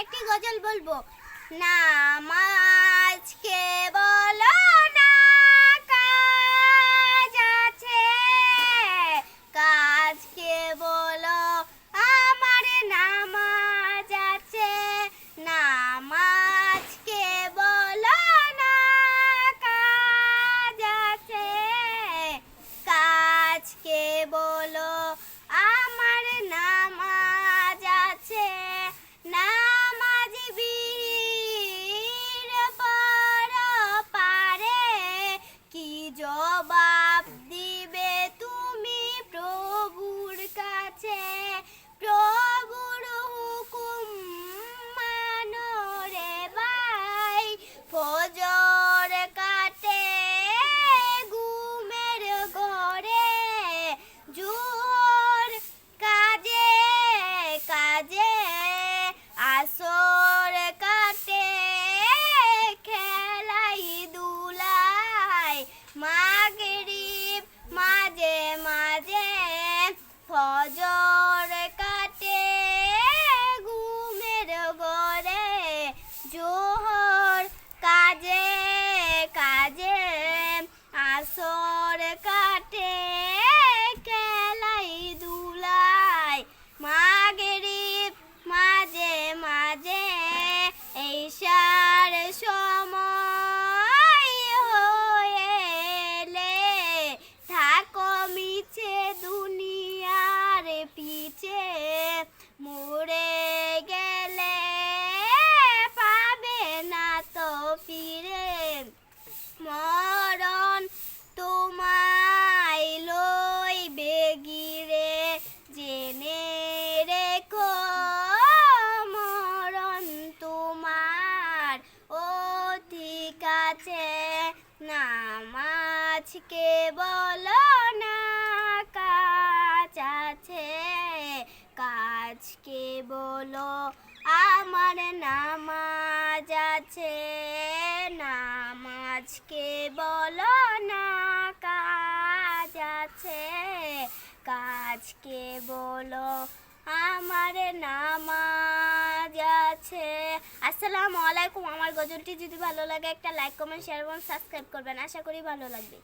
একটি গজল বলব। না নামাজকে ফজর ফিরে মরণ তোমায় লইবে গিরে। জেনে রেখো মরণ তোমার ঠিক আছে নামাজকে বলো না কাজ আছে। কাজকে বলো আমার নামাজ আছে। নামাজকে বলো না, কাজ আছে। কাজকে বলো, আমার নামাজ আছে। আসসালামু আলাইকুম। আমার গজলটি যদি ভালো লাগে, একটা লাইক কমেন্ট শেয়ার এবং সাবস্ক্রাইব করবেন। আশা করি ভালো লাগবে।